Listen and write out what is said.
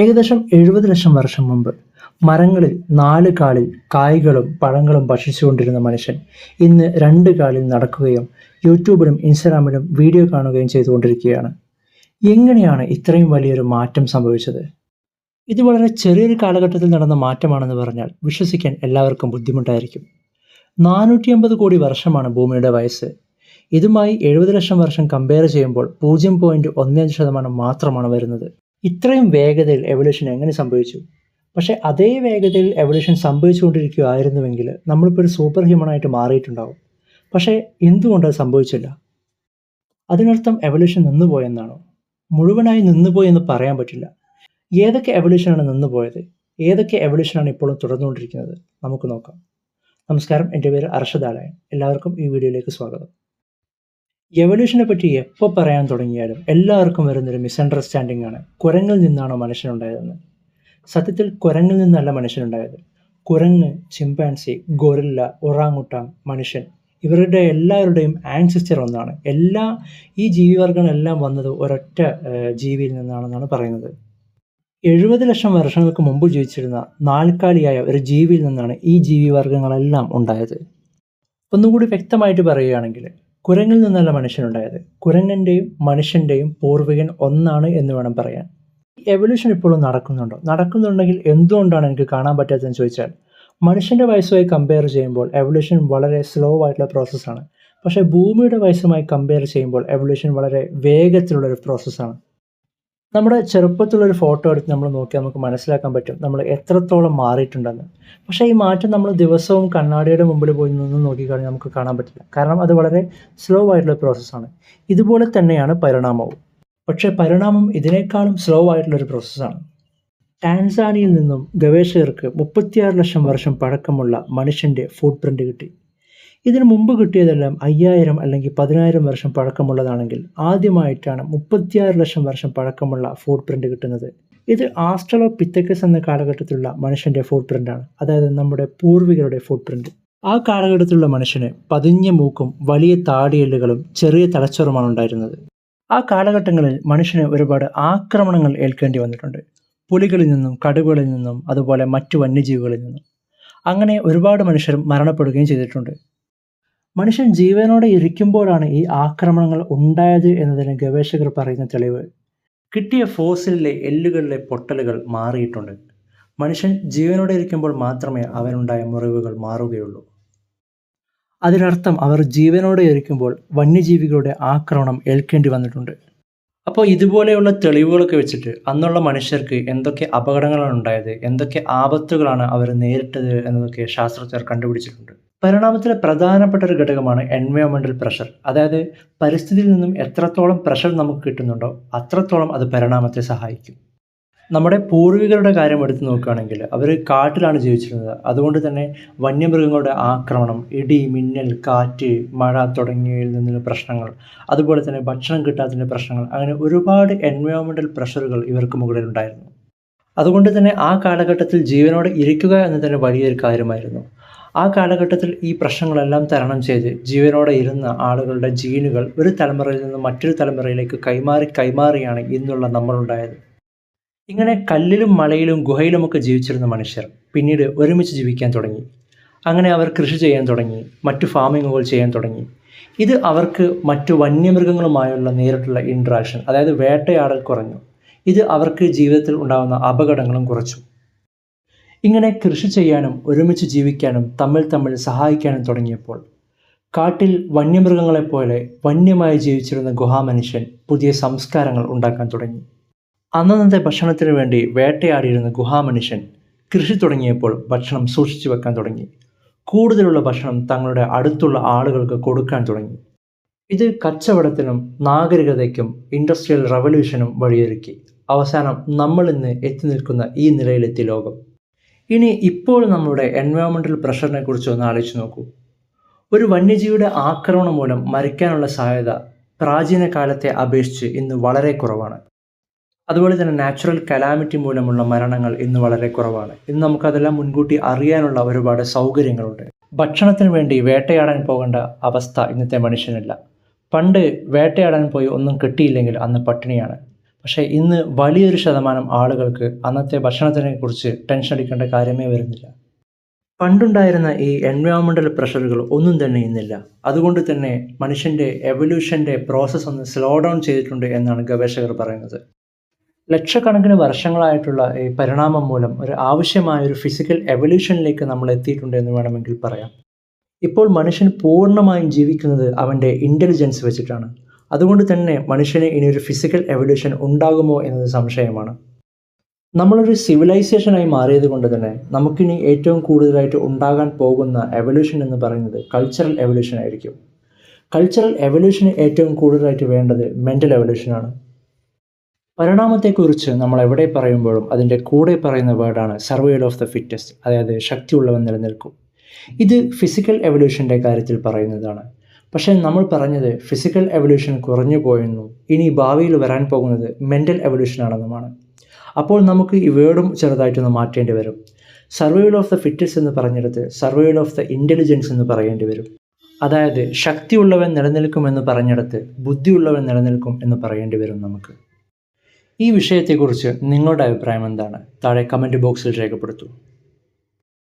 ഏകദേശം എഴുപത് ലക്ഷം വർഷം മുമ്പ് മരങ്ങളിൽ നാല് കാലിൽ കായ്കളും പഴങ്ങളും ഭക്ഷിച്ചുകൊണ്ടിരുന്ന മനുഷ്യൻ ഇന്ന് രണ്ട് കാലിൽ നടക്കുകയും യൂട്യൂബിലും ഇൻസ്റ്റാഗ്രാമിലും വീഡിയോ കാണുകയും ചെയ്തുകൊണ്ടിരിക്കുകയാണ്. എങ്ങനെയാണ് ഇത്രയും വലിയൊരു മാറ്റം സംഭവിച്ചത്? ഇത് വളരെ ചെറിയൊരു കാലഘട്ടത്തിൽ നടന്ന മാറ്റമാണെന്ന് പറഞ്ഞാൽ വിശ്വസിക്കാൻ എല്ലാവർക്കും ബുദ്ധിമുട്ടായിരിക്കും. നാനൂറ്റി അമ്പത് കോടി വർഷമാണ് ഭൂമിയുടെ വയസ്സ്. ഇതുമായി എഴുപത് ലക്ഷം വർഷം കമ്പയർ ചെയ്യുമ്പോൾ പൂജ്യം പോയിന്റ് ഒന്ന് അഞ്ച് ശതമാനം മാത്രമാണ് വരുന്നത്. ഇത്രയും വേഗതയിൽ എവല്യൂഷൻ എങ്ങനെ സംഭവിച്ചു? പക്ഷേ അതേ വേഗതയിൽ എവല്യൂഷൻ സംഭവിച്ചുകൊണ്ടിരിക്കുകയായിരുന്നുവെങ്കിൽ നമ്മളിപ്പോൾ ഒരു സൂപ്പർ ഹ്യൂമനായിട്ട് മാറിയിട്ടുണ്ടാവും. പക്ഷേ എന്തുകൊണ്ട് അത് സംഭവിച്ചില്ല? അതിനർത്ഥം എവല്യൂഷൻ നിന്നുപോയെന്നാണോ? മുഴുവനായി നിന്നുപോയി എന്ന് പറയാൻ പറ്റില്ല. ഏതൊക്കെ എവല്യൂഷനാണ് നിന്നുപോയത്? ഏതൊക്കെ എവല്യൂഷനാണ് ഇപ്പോഴും തുടർന്നുകൊണ്ടിരിക്കുന്നത്? നമുക്ക് നോക്കാം. നമസ്കാരം. എന്റെ പേര് അർഷദാലയൻ എല്ലാവർക്കും ഈ വീഡിയോയിലേക്ക് സ്വാഗതം. എവല്യൂഷനെ പറ്റി എപ്പോൾ പറയാൻ തുടങ്ങിയാലും എല്ലാവർക്കും വരുന്നൊരു മിസ്അണ്ടർസ്റ്റാൻഡിംഗ് ആണ്. കുരങ്ങിൽ നിന്നാണോ മനുഷ്യനുണ്ടായതെന്ന് സത്യത്തിൽ കുരങ്ങിൽ നിന്നല്ല മനുഷ്യനുണ്ടായത്. കുരങ്ങ് ചിമ്പാൻസി ഗൊറില്ല ഒറാങ്ങുട്ടാങ് മനുഷ്യൻ ഇവരുടെ എല്ലാവരുടെയും ആൻസിസ്റ്റർ ഒന്നാണ്. എല്ലാ ഈ ജീവിവർഗങ്ങളെല്ലാം വന്നത് ഒരൊറ്റ ജീവിയിൽ നിന്നാണെന്നാണ് പറയുന്നത്. എഴുപത് ലക്ഷം വർഷങ്ങൾക്ക് മുമ്പ് ജീവിച്ചിരുന്ന നാൽക്കാലിയായ ഒരു ജീവിയിൽ നിന്നാണ് ഈ ജീവിവർഗങ്ങളെല്ലാം ഉണ്ടായത്. ഒന്നുകൂടി വ്യക്തമായിട്ട് പറയുകയാണെങ്കിൽ കുരങ്ങിൽ നിന്നല്ല മനുഷ്യനുണ്ടായത്. കുരങ്ങന്റെയും മനുഷ്യന്റെയും പൂർവികൻ ഒന്നാണ് എന്ന് വേണം പറയാൻ. എവല്യൂഷൻ ഇപ്പോഴും നടക്കുന്നുണ്ടോ? നടക്കുന്നുണ്ടെങ്കിൽ എന്തുകൊണ്ടാണ് എനിക്ക് കാണാൻ പറ്റാത്തതെന്ന് ചോദിച്ചാൽ മനുഷ്യന്റെ വയസ്സുമായി കമ്പയർ ചെയ്യുമ്പോൾ എവല്യൂഷൻ വളരെ സ്ലോ ആയിട്ടുള്ള പ്രോസസ്സാണ് പക്ഷേ ഭൂമിയുടെ വയസ്സുമായി കമ്പയർ ചെയ്യുമ്പോൾ എവല്യൂഷൻ വളരെ വേഗത്തിലുള്ള ഒരു പ്രോസസ്സാണ് നമ്മുടെ ചെറുപ്പത്തിലുള്ളൊരു ഫോട്ടോ എടുത്ത് നമ്മൾ നോക്കിയാൽ നമുക്ക് മനസ്സിലാക്കാൻ പറ്റും നമ്മൾ എത്രത്തോളം മാറിയിട്ടുണ്ടെന്ന്. പക്ഷേ ഈ മാറ്റം നമ്മൾ ദിവസവും കണ്ണാടിയുടെ മുമ്പിൽ പോയി നിന്ന് നോക്കിക്കഴിഞ്ഞാൽ നമുക്ക് കാണാൻ പറ്റില്ല. കാരണം അത് വളരെ സ്ലോ ആയിട്ടുള്ള പ്രോസസ്സാണ് ഇതുപോലെ തന്നെയാണ് പരിണാമവും. പക്ഷേ പരിണാമം ഇതിനേക്കാളും സ്ലോ ആയിട്ടുള്ളൊരു പ്രോസസ്സാണ് ടാൻസാനിയിൽ നിന്നും ഗവേഷകർക്ക് മുപ്പത്തിയാറ് ലക്ഷം വർഷം പഴക്കമുള്ള മനുഷ്യന്റെ ഫുട് പ്രിന്റ് കിട്ടി. ഇതിനു മുമ്പ് കിട്ടിയതെല്ലാം അയ്യായിരം അല്ലെങ്കിൽ പതിനായിരം വർഷം പഴക്കമുള്ളതാണെങ്കിൽ ആദ്യമായിട്ടാണ് മുപ്പത്തിയാറ് ലക്ഷം വർഷം പഴക്കമുള്ള ഫുട് പ്രിന്റ് കിട്ടുന്നത്. ഇത് ആസ്ട്രലോ പിത്തക്കസ് എന്ന കാലഘട്ടത്തിലുള്ള മനുഷ്യന്റെ ഫുട് പ്രിന്റാണ് അതായത് നമ്മുടെ പൂർവികരുടെ ഫുട് പ്രിന്റ് ആ കാലഘട്ടത്തിലുള്ള മനുഷ്യന് പതിഞ്ഞ മൂക്കും വലിയ താടിയെല്ലുകളും ചെറിയ തലച്ചോറുമാണ് ഉണ്ടായിരുന്നത്. ആ കാലഘട്ടങ്ങളിൽ മനുഷ്യന് ഒരുപാട് ആക്രമണങ്ങൾ ഏൽക്കേണ്ടി വന്നിട്ടുണ്ട്. പുലികളിൽ നിന്നും കടുവകളിൽ നിന്നും അതുപോലെ മറ്റു വന്യജീവികളിൽ നിന്നും. അങ്ങനെ ഒരുപാട് മനുഷ്യർ മരണപ്പെടുകയും ചെയ്തിട്ടുണ്ട്. മനുഷ്യൻ ജീവനോടെ ഇരിക്കുമ്പോഴാണ് ഈ ആക്രമണങ്ങൾ ഉണ്ടായത് എന്നതിന് ഗവേഷകർ പറയുന്ന തെളിവ്. കിട്ടിയ ഫോസിലിലെ എല്ലുകളിലെ പൊട്ടലുകൾ മാറിയിട്ടുണ്ട്. മനുഷ്യൻ ജീവനോടെ ഇരിക്കുമ്പോൾ മാത്രമേ അവനുണ്ടായ മുറിവുകൾ മാറുകയുള്ളൂ. അതിനർത്ഥം അവർ ജീവനോടെ ഇരിക്കുമ്പോൾ വന്യജീവികളുടെ ആക്രമണം ഏൽക്കേണ്ടി വന്നിട്ടുണ്ട്. അപ്പോൾ ഇതുപോലെയുള്ള തെളിവുകളൊക്കെ വെച്ചിട്ട് അന്നുള്ള മനുഷ്യർക്ക് എന്തൊക്കെ അപകടങ്ങളാണ് ഉണ്ടായത് എന്തൊക്കെ ആപത്തുകളാണ് അവർ നേരിട്ടത് എന്നതൊക്കെ ശാസ്ത്രജ്ഞർ കണ്ടുപിടിച്ചിട്ടുണ്ട്. പരിണാമത്തിലെ പ്രധാനപ്പെട്ട ഒരു ഘടകമാണ് എൻവയോൺമെന്റൽ പ്രഷർ അതായത് പരിസ്ഥിതിയിൽ നിന്നും എത്രത്തോളം പ്രഷർ നമുക്ക് കിട്ടുന്നുണ്ടോ അത്രത്തോളം അത് പരിണാമത്തെ സഹായിക്കും. നമ്മുടെ പൂർവികരുടെ കാര്യം എടുത്തു നോക്കുകയാണെങ്കിൽ അവർ കാട്ടിലാണ് ജീവിച്ചിരുന്നത്. അതുകൊണ്ട് തന്നെ വന്യമൃഗങ്ങളുടെ ആക്രമണം ഇടി മിന്നൽ കാറ്റ് മഴ തുടങ്ങിയവയിൽ നിന്നുള്ള പ്രശ്നങ്ങൾ അതുപോലെ തന്നെ ഭക്ഷണം കിട്ടാത്തതിന്റെ പ്രശ്നങ്ങൾ അങ്ങനെ ഒരുപാട് എൻവയോൺമെന്റൽ പ്രഷറുകൾ ഇവർക്ക് മുകളിലുണ്ടായിരുന്നു അതുകൊണ്ട് തന്നെ ആ കാലഘട്ടത്തിൽ ജീവനോടെ ഇരിക്കുക എന്ന് തന്നെ വലിയൊരു കാര്യമായിരുന്നു. ആ കാലഘട്ടത്തിൽ ഈ പ്രശ്നങ്ങളെല്ലാം തരണം ചെയ്ത് ജീവനോടെ ഇരുന്ന ആളുകളുടെ ജീനുകൾ ഒരു തലമുറയിൽ നിന്ന് മറ്റൊരു തലമുറയിലേക്ക് കൈമാറി കൈമാറിയാണ് ഇന്നുള്ള നമ്മളുണ്ടായത്. ഇങ്ങനെ കല്ലിലും മലയിലും ഗുഹയിലുമൊക്കെ ജീവിച്ചിരുന്ന മനുഷ്യർ പിന്നീട് ഒരുമിച്ച് ജീവിക്കാൻ തുടങ്ങി. അങ്ങനെ അവർ കൃഷി ചെയ്യാൻ തുടങ്ങി മറ്റു ഫാമിങ്ങുകൾ ചെയ്യാൻ തുടങ്ങി. ഇത് അവർക്ക് മറ്റു വന്യമൃഗങ്ങളുമായുള്ള നേരിട്ടുള്ള ഇൻട്രാക്ഷൻ അതായത് വേട്ടയാടൽ കുറഞ്ഞു. ഇത് അവർക്ക് ജീവിതത്തിൽ ഉണ്ടാകുന്ന അപകടങ്ങളും കുറച്ചു. ഇങ്ങനെ കൃഷി ചെയ്യാനും ഒരുമിച്ച് ജീവിക്കാനും തമ്മിൽ തമ്മിൽ സഹായിക്കാനും തുടങ്ങിയപ്പോൾ കാട്ടിൽ വന്യമൃഗങ്ങളെപ്പോലെ വന്യമായി ജീവിച്ചിരുന്ന ഗുഹാമനുഷ്യൻ പുതിയ സംസ്കാരങ്ങൾ ഉണ്ടാക്കാൻ തുടങ്ങി. അന്നന്നത്തെ ഭക്ഷണത്തിനു വേണ്ടി വേട്ടയാടിയിരുന്ന ഗുഹാമനുഷ്യൻ കൃഷി തുടങ്ങിയപ്പോൾ ഭക്ഷണം സൂക്ഷിച്ചു വെക്കാൻ തുടങ്ങി. കൂടുതലുള്ള ഭക്ഷണം തങ്ങളുടെ അടുത്തുള്ള ആളുകൾക്ക് കൊടുക്കാൻ തുടങ്ങി. ഇത് കച്ചവടത്തിനും നാഗരികതയ്ക്കും ഇൻഡസ്ട്രിയൽ റവല്യൂഷനും വഴിയൊരുക്കി. അവസാനം നമ്മൾ ഇന്ന് എത്തി നിൽക്കുന്ന ഈ നിലയിലെത്തി ലോകം. ഇനി ഇപ്പോൾ നമ്മുടെ എൻവയോൺമെന്റൽ പ്രഷറിനെ കുറിച്ച് ഒന്ന് ആലോചിച്ച് നോക്കൂ. ഒരു വന്യജീവിയുടെ ആക്രമണം മൂലം മരിക്കാനുള്ള സാധ്യത പ്രാചീന കാലത്തെ അപേക്ഷിച്ച് ഇന്ന് വളരെ കുറവാണ്. അതുപോലെ തന്നെ നാച്ചുറൽ കലാമിറ്റി മൂലമുള്ള മരണങ്ങൾ ഇന്ന് വളരെ കുറവാണ്. ഇന്ന് നമുക്കതെല്ലാം മുൻകൂട്ടി അറിയാനുള്ള ഒരുപാട് സൗകര്യങ്ങളുണ്ട്. ഭക്ഷണത്തിന് വേണ്ടി വേട്ടയാടാൻ പോകേണ്ട അവസ്ഥ ഇന്നത്തെ മനുഷ്യനില്ല. പണ്ട് വേട്ടയാടാൻ പോയി ഒന്നും കിട്ടിയില്ലെങ്കിൽ അന്ന് പട്ടിണിയാണ്. പക്ഷേ ഇന്ന് വലിയൊരു ശതമാനം ആളുകൾക്ക് അന്നത്തെ ഭക്ഷണത്തിനെ കുറിച്ച് ടെൻഷൻ അടിക്കേണ്ട കാര്യമേ വരുന്നില്ല. പണ്ടുണ്ടായിരുന്ന ഈ എൻവയോൺമെന്റൽ പ്രഷറുകൾ ഒന്നും തന്നെ ഇന്നില്ല. അതുകൊണ്ട് തന്നെ മനുഷ്യന്റെ എവല്യൂഷന്റെ പ്രോസസ്സ് ഒന്ന് സ്ലോ ഡൗൺ ചെയ്തിട്ടുണ്ട് എന്നാണ് ഗവേഷകർ പറയുന്നത്. ലക്ഷക്കണക്കിന് വർഷങ്ങളായിട്ടുള്ള ഈ പരിണാമം മൂലം ഒരു ആവശ്യമായ ഒരു ഫിസിക്കൽ എവല്യൂഷനിലേക്ക് നമ്മൾ എത്തിയിട്ടുണ്ട് എന്ന് വേണമെങ്കിൽ പറയാം. ഇപ്പോൾ മനുഷ്യൻ പൂർണമായും ജീവിക്കുന്നത് അവന്റെ ഇന്റലിജൻസ് വെച്ചിട്ടാണ്. അതുകൊണ്ട് തന്നെ മനുഷ്യന് ഇനി ഒരു ഫിസിക്കൽ എവല്യൂഷൻ ഉണ്ടാകുമോ എന്നത് സംശയമാണ്. നമ്മളൊരു സിവിലൈസേഷനായി മാറിയത് കൊണ്ട് തന്നെ നമുക്കിനി ഏറ്റവും കൂടുതലായിട്ട് ഉണ്ടാകാൻ പോകുന്ന എവല്യൂഷൻ എന്ന് പറയുന്നത് കൾച്ചറൽ എവല്യൂഷൻ ആയിരിക്കും. കൾച്ചറൽ എവല്യൂഷന് ഏറ്റവും കൂടുതലായിട്ട് വേണ്ടത് മെന്റൽ എവല്യൂഷനാണ് പരിണാമത്തെക്കുറിച്ച് നമ്മൾ എവിടെ പറയുമ്പോഴും അതിന്റെ കൂടെ പറയുന്ന വേർഡാണ് സർവൈവൽ ഓഫ് ദ ഫിറ്റസ്റ്റ് അതായത് ശക്തിയുള്ളവൻ നിലനിൽക്കും. ഇത് ഫിസിക്കൽ എവല്യൂഷന്റെ കാര്യത്തിൽ പറയുന്നതാണ്. പക്ഷേ നമ്മൾ പറഞ്ഞത് ഫിസിക്കൽ എവല്യൂഷൻ കുറഞ്ഞു പോയെന്നും ഇനി ഭാവിയിൽ വരാൻ പോകുന്നത് മെന്റൽ എവല്യൂഷനാണെന്നുമാണ് അപ്പോൾ നമുക്ക് ഈ വേർഡും ചെറുതായിട്ടൊന്ന് മാറ്റേണ്ടി വരും. സർവൈവൽ ഓഫ് ദ ഫിറ്റസ് എന്ന് പറഞ്ഞെടുത്ത് സർവൈവൽ ഓഫ് ദ ഇന്റലിജൻസ് എന്ന് പറയേണ്ടി വരും. അതായത് ശക്തിയുള്ളവൻ നിലനിൽക്കുമെന്ന് പറഞ്ഞെടുത്ത് ബുദ്ധിയുള്ളവൻ നിലനിൽക്കും എന്ന് പറയേണ്ടി വരും നമുക്ക്. ഈ വിഷയത്തെക്കുറിച്ച് നിങ്ങളുടെ അഭിപ്രായം എന്താണ്? താഴെ കമന്റ് ബോക്സിൽ രേഖപ്പെടുത്തൂ.